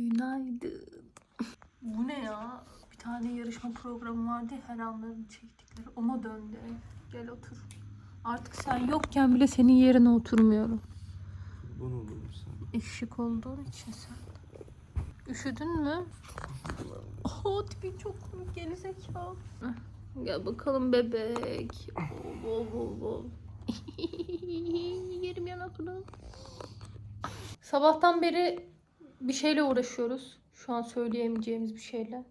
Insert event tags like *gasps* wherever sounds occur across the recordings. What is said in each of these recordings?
Günaydın. Bu ne ya? Bir tane yarışma programı vardı ya, her anların çektikleri. Ona döndü. Gel otur. Artık sen yokken bile senin yerine oturmuyorum. Bunu bulurum sen. Eşik olduğun için sen. Üşüdün mü? Oh tipin çok komik gerizekalı. Gel bakalım bebek. Bol bol bol. *laughs* Yerim yanakını. Sabahtan beri bir şeyle uğraşıyoruz. Şu an söyleyemeyeceğimiz bir şeyle.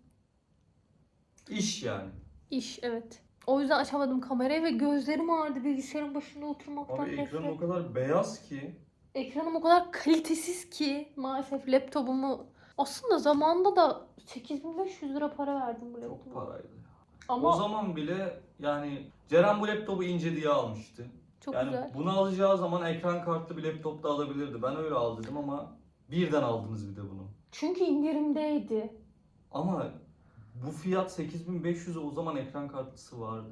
İş yani. İş evet. O yüzden açamadım kamerayı ve gözlerim ağrıdı bilgisayarın başında oturmaktan. Abi ekran nefret. o kadar beyaz ki. Ekranım o kadar kalitesiz ki maalesef laptopumu aslında zamanda da 8500 lira para verdim bu Çok laptopa. paraydı. Ama O zaman bile yani Ceren bu laptopu ince diye almıştı. çok yani güzel. bunu alacağı zaman ekran kartlı bir laptop da alabilirdi. Ben öyle al dedim ama birden aldınız bir de bunu. Çünkü indirimdeydi. Ama bu fiyat 8500 o zaman ekran kartlısı vardı.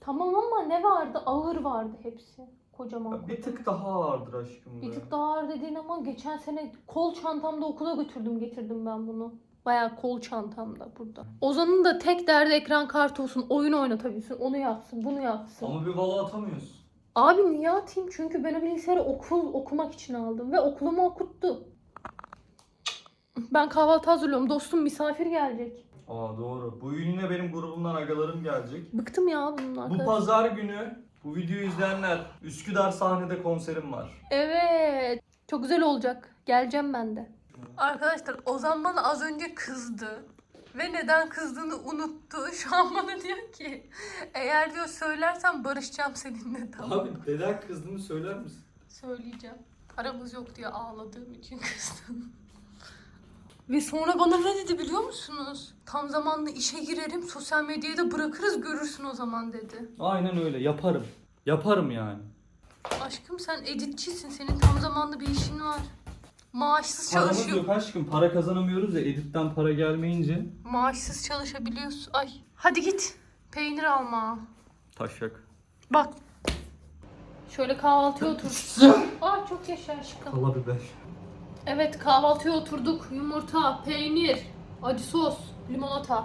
Tamam ama ne vardı? Ağır vardı hepsi. Kocaman. Ya bir kocaman. tık daha ağırdır aşkım Bir be. tık daha ağır dediğin ama geçen sene kol çantamda okula götürdüm getirdim ben bunu. Bayağı kol çantamda burada. Ozan'ın da tek derdi ekran kartı olsun, oyun oynatabilsin, onu yapsın, bunu yapsın. Ama bir valo atamıyorsun. Abi niye atayım? Çünkü ben o bilgisayarı okul okumak için aldım ve okulumu okuttu. Ben kahvaltı hazırlıyorum. Dostum misafir gelecek. Aa doğru. Bu yine benim grubumdan agalarım gelecek. Bıktım ya bunun Bu arkadaşlar. pazar günü bu videoyu izleyenler Üsküdar sahnede konserim var. Evet. Çok güzel olacak. Geleceğim ben de. Arkadaşlar Ozan bana az önce kızdı. Ve neden kızdığını unuttu. *laughs* Şu an bana diyor ki eğer diyor söylersen barışacağım seninle *laughs* tamam. Abi neden kızdığını söyler misin? Söyleyeceğim. Aramız yok diye ağladığım için *laughs* kızdım. Ve sonra bana ne dedi biliyor musunuz? Tam zamanlı işe girerim, sosyal medyayı da bırakırız görürsün o zaman dedi. Aynen öyle yaparım. Yaparım yani. Aşkım sen editçisin, senin tam zamanlı bir işin var. Maaşsız Paramız çalışıyor. yok aşkım. Para kazanamıyoruz ya editten para gelmeyince. Maaşsız çalışabiliyorsun. Ay. Hadi git. Peynir alma. Taşak. Bak. Şöyle kahvaltıya otur. Aa çok yaşa aşkım. Kala biber. Evet kahvaltıya oturduk. Yumurta, peynir, acı sos, limonata.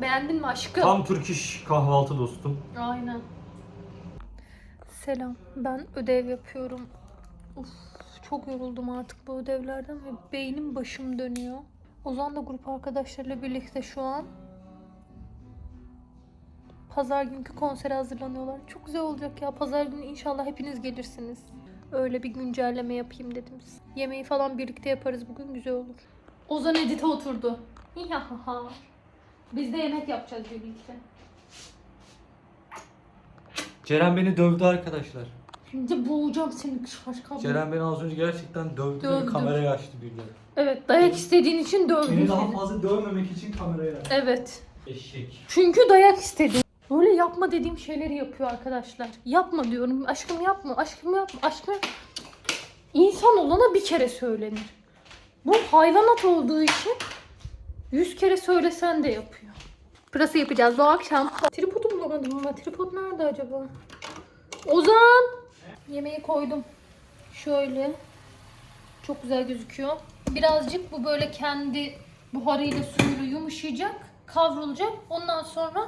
Beğendin mi aşkım? Tam Türk iş kahvaltı dostum. Aynen. Selam. Ben ödev yapıyorum. Uf, çok yoruldum artık bu ödevlerden ve beynim başım dönüyor. Ozan da grup arkadaşlarıyla birlikte şu an Pazar günkü konsere hazırlanıyorlar. Çok güzel olacak ya. Pazar günü inşallah hepiniz gelirsiniz. Öyle bir güncelleme yapayım dedim. Yemeği falan birlikte yaparız bugün güzel olur. Ozan edite oturdu. Biz de yemek yapacağız birlikte. Ceren beni dövdü arkadaşlar. Şimdi boğacağım seni şaşkın. Ceren beni az önce gerçekten dövdü, Dövdü. ve kameraya açtı birileri. Evet dayak istediğin için dövdüm Beni daha seni. fazla dövmemek için kameraya açtı. Evet. Eşek. Çünkü dayak istedim. Böyle yapma dediğim şeyleri yapıyor arkadaşlar. Yapma diyorum. Aşkım yapma, aşkım yapma, aşkım. İnsan olana bir kere söylenir. Bu hayvanat olduğu için yüz kere söylesen de yapıyor. Pırasa yapacağız bu akşam. Tripodu bulamadım ama tripod nerede acaba? Ozan! Yemeği koydum. Şöyle. Çok güzel gözüküyor. Birazcık bu böyle kendi buharıyla suyuyla yumuşayacak. Kavrulacak. Ondan sonra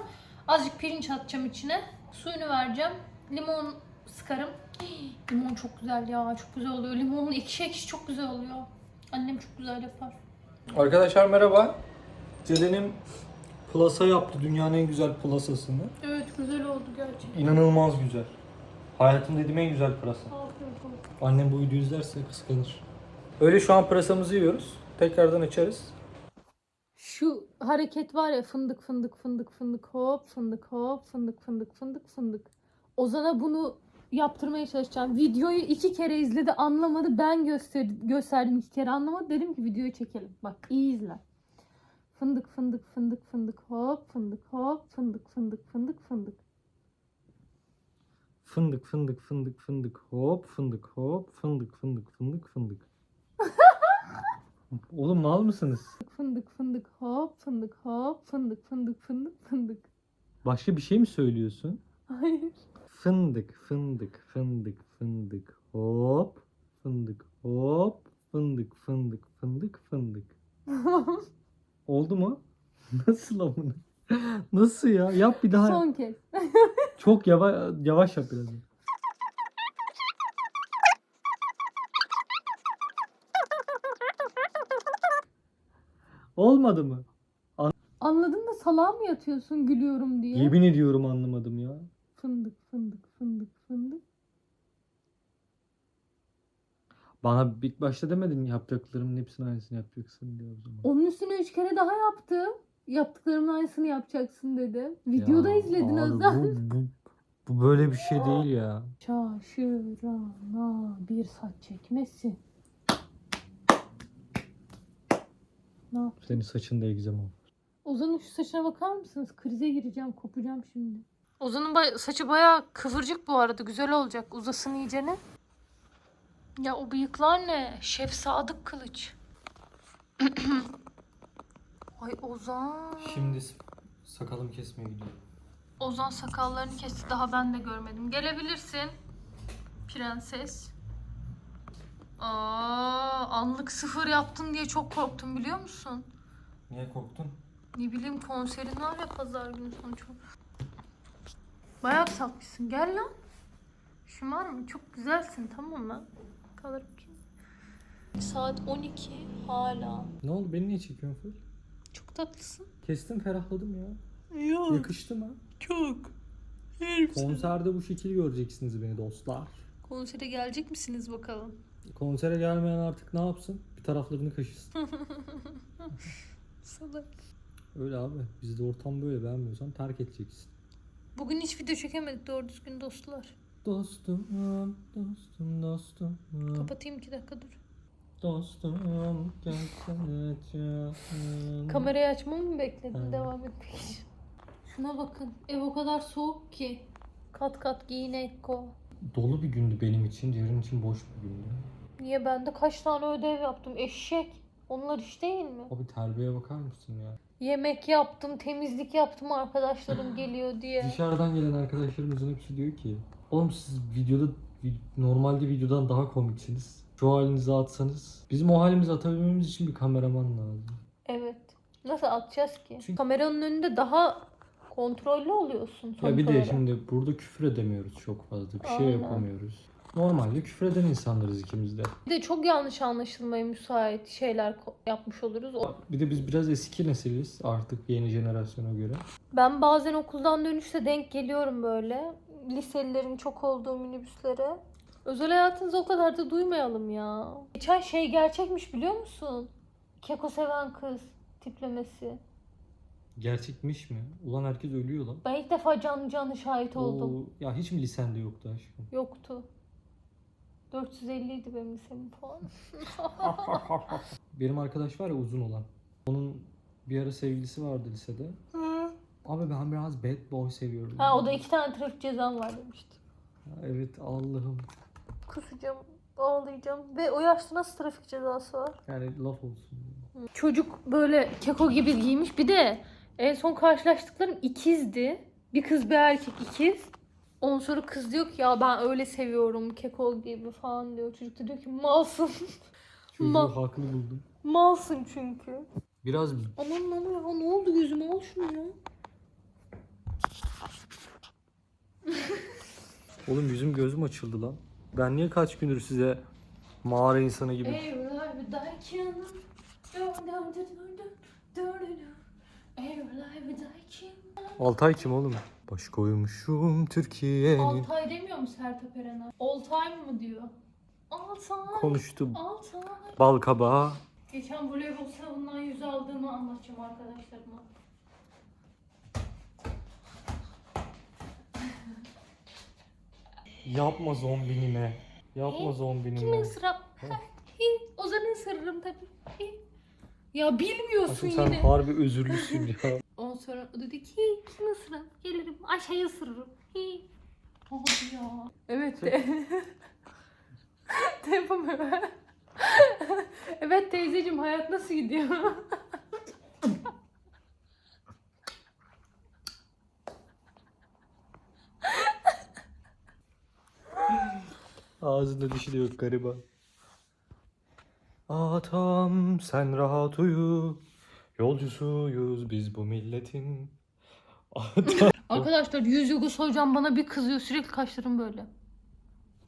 azıcık pirinç atacağım içine. Suyunu vereceğim. Limon sıkarım. Hii, *gasps* Limon çok güzel ya. Çok güzel oluyor. Limonun ekşi ekşi çok güzel oluyor. Annem çok güzel yapar. Arkadaşlar merhaba. Ceren'im plasa yaptı dünyanın en güzel plasasını. Evet güzel oldu gerçekten. İnanılmaz güzel. Hayatım dediğim en güzel pırasa. Annem bu videoyu izlerse kıskanır. Öyle şu an pırasamızı yiyoruz. Tekrardan açarız. Şu hareket var ya fındık fındık fındık fındık hop fındık hop fındık fındık fındık fındık. Ozan'a bunu yaptırmaya çalışacağım. Videoyu iki kere izledi anlamadı. Ben göster gösterdim iki kere anlamadı. Dedim ki videoyu çekelim. Bak iyi izle. Fındık fındık fındık fındık hop fındık hop fındık fındık fındık fındık. Fındık fındık fındık fındık hop fındık hop fındık fındık fındık fındık. Oğlum mal mısınız? Fındık fındık hop fındık hop fındık fındık fındık fındık. Başka bir şey mi söylüyorsun? Hayır. Fındık fındık fındık fındık hop fındık hop Fındık, fındık, fındık, fındık. *laughs* Oldu mu? *laughs* Nasıl amına? Nasıl ya? Yap bir daha. Son kez. Çok yavaş yavaş yap biraz. Olmadı mı? Anladın da salağa mı yatıyorsun gülüyorum diye? Yemin ediyorum anlamadım ya. Fındık fındık fındık fındık. Bana ilk başta demedin yapacaklarımın hepsini aynısını yapacaksın diye o zaman. Onun üstüne üç kere daha yaptım. Yaptıklarımın aynısını yapacaksın dedi. Videoda izledin abi Özlem. Bu, bu, bu böyle bir şey değil ya. Şaşırana bir saç çekmesi. Ne yap? Senin saçında egzama var. Ozan'ın şu saçına bakar mısınız? Krize gireceğim, kopacağım şimdi. Ozan'ın bay- saçı bayağı kıvırcık bu arada. Güzel olacak. Uzasın iyicene. Ya o bıyıklar ne? Şef Sadık Kılıç. *clears throat* Ay Ozan. Şimdi sakalımı kesmeye gidiyorum. Ozan sakallarını kesti. Daha ben de görmedim. Gelebilirsin. Prenses. Aa, anlık sıfır yaptın diye çok korktum biliyor musun? Niye korktun? Ne bileyim konserin var ya pazar günü sonuç olarak. Bayağı kısaltmışsın. Gel lan. Şımar mı? Çok güzelsin tamam mı? Kalır bakayım. Saat 12 hala. Ne oldu? Beni niye çekiyorsun full? Çok tatlısın. Kestim ferahladım ya. Yok Yakıştı mı? çok. Konserde bu şekil göreceksiniz beni dostlar. Konsere gelecek misiniz bakalım? Konsere gelmeyen artık ne yapsın? Bir taraflarını kaşısın. *laughs* Salak. Öyle abi. Bizde ortam böyle beğenmiyorsan terk edeceksin. Bugün hiç video çekemedik doğru düzgün dostlar. Dostum, dostum, dostum. Kapatayım iki dakika dur. Dostum, gelsene. Kamerayı açmamı mı bekledin Evet. devam etmek için? Şuna bakın ev o kadar soğuk ki. Kat kat giyin Ekko. Dolu bir gündü benim için, Ceren için boş bir gündü. Niye ben de kaç tane ödev yaptım eşek. Onlar iş değil mi? Abi terbiye bakar mısın ya? Yemek yaptım, temizlik yaptım arkadaşlarım geliyor diye. Dışarıdan gelen arkadaşlarımızın hepsi diyor ki Oğlum siz videoda vi- normalde videodan daha komiksiniz. Şu halinizi atsanız. Bizim o halimizi atabilmemiz için bir kameraman lazım. Evet. Nasıl atacağız ki? Çünkü- Kameranın önünde daha kontrollü oluyorsun Ya bir de olarak. şimdi burada küfür edemiyoruz çok fazla. Bir şey Aynen. yapamıyoruz. Normalde küfür eden insanlarız ikimiz de. Bir de çok yanlış anlaşılmaya müsait şeyler ko- yapmış oluruz. O- Bir de biz biraz eski nesiliz artık yeni jenerasyona göre. Ben bazen okuldan dönüşte denk geliyorum böyle. Liselilerin çok olduğu minibüslere. Özel hayatınızı o kadar da duymayalım ya. Geçen şey gerçekmiş biliyor musun? Keko seven kız tiplemesi. Gerçekmiş mi? Ulan herkes ölüyor lan. Ben ilk defa canlı canlı şahit oldum. Oo, ya hiç mi lisende yoktu aşkım? Yoktu. 450 idi benim lisemin puanı. *laughs* Benim arkadaş var ya uzun olan. Onun bir ara sevgilisi vardı lisede. Abi ben biraz bad boy seviyorum. ha o da iki tane trafik cezam var demişti. Evet Allah'ım. Kusacağım, ağlayacağım. Ve o yaşta nasıl trafik cezası var? Yani laf olsun. Çocuk böyle keko gibi giymiş. Bir de en son karşılaştıklarım ikizdi. Bir kız bir erkek ikiz. Ondan sonra kız diyor ki ya ben öyle seviyorum keko gibi falan diyor. Çocuk da diyor ki malsın. *laughs* Çocuğu Ma- haklı buldum. malsın çünkü. Biraz Aman aman ya ne oldu gözüme al şunu ya. Oğlum yüzüm gözüm açıldı lan. Ben niye kaç gündür size mağara insanı gibi Evler bir derken Evler bir derken Altay kim oğlum? Baş koymuşum Türkiye'nin. Altay demiyor mu Sertab Erener? Altay mı diyor? Altay. Konuştu Altay. bal kabağı. Geçen voleybol sınavından yüz aldığımı anlatacağım arkadaşlarıma. Yapma zombinime. Yapma Kimin zombinime. sıra? Ozan'ın sırrım tabii. Ya bilmiyorsun Aşkım sen yine. harbi özürlüsün ya. *laughs* Ondan sonra o dedi ki kim ısırar? Gelirim Ayşe'yi ısırırım. Hi. Hadi ya. Evet de. de yapamıyorum. evet teyzeciğim hayat nasıl gidiyor? *laughs* Ağzında dişi de yok gariban. Atam sen rahat uyu. Yolcusuyuz biz bu milletin. Atam. *laughs* Arkadaşlar yüz yogusu hocam bana bir kızıyor. Sürekli kaşlarım böyle.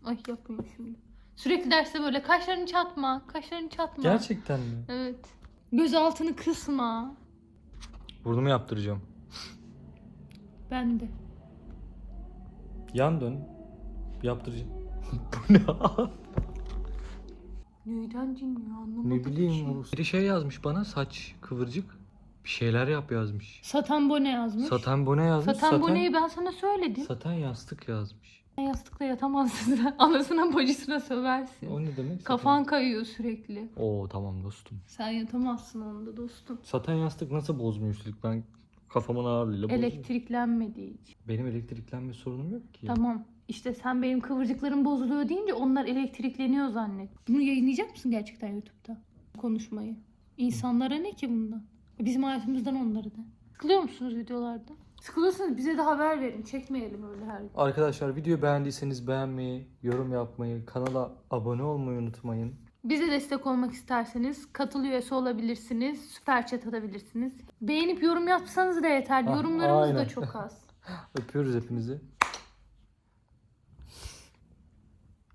Ay yapmayayım şimdi. Sürekli derste böyle kaşlarını çatma, kaşlarını çatma. Gerçekten mi? Evet. Göz altını kısma. Burnumu yaptıracağım. Ben de. Yan dön. Yaptıracağım. *laughs* bu ne? Neyden dinliyor anlamadım ne bileyim. ki. Rus. Biri şey yazmış bana saç kıvırcık. Bir şeyler yap yazmış. Satan bone yazmış. Satan bone yazmış. Satan boneyi ben sana söyledim. Satan yastık yazmış. Yastıkla yatamazsın. *laughs* Anasına bacısına söversin. O ne demek? Kafan kayıyor sürekli. Satan. Oo tamam dostum. Sen yatamazsın onda dostum. Satan yastık nasıl bozmuyor üstelik? Ben kafamın ağırlığıyla bozuyorum. Elektriklenmediği için. Benim elektriklenme sorunum yok ki. Tamam. İşte sen benim kıvırcıklarım bozuluyor deyince onlar elektrikleniyor zannet. Bunu yayınlayacak mısın gerçekten YouTube'da? Konuşmayı. İnsanlara ne ki bundan? Bizim hayatımızdan onları da. Sıkılıyor musunuz videolarda? Sıkılıyorsanız bize de haber verin. Çekmeyelim öyle her gün. Arkadaşlar videoyu beğendiyseniz beğenmeyi, yorum yapmayı, kanala abone olmayı unutmayın. Bize destek olmak isterseniz katıl üyesi olabilirsiniz. Süper chat atabilirsiniz. Beğenip yorum yapsanız da yeter. Ah, Yorumlarımız da aynen. çok az. *laughs* Öpüyoruz hepinizi.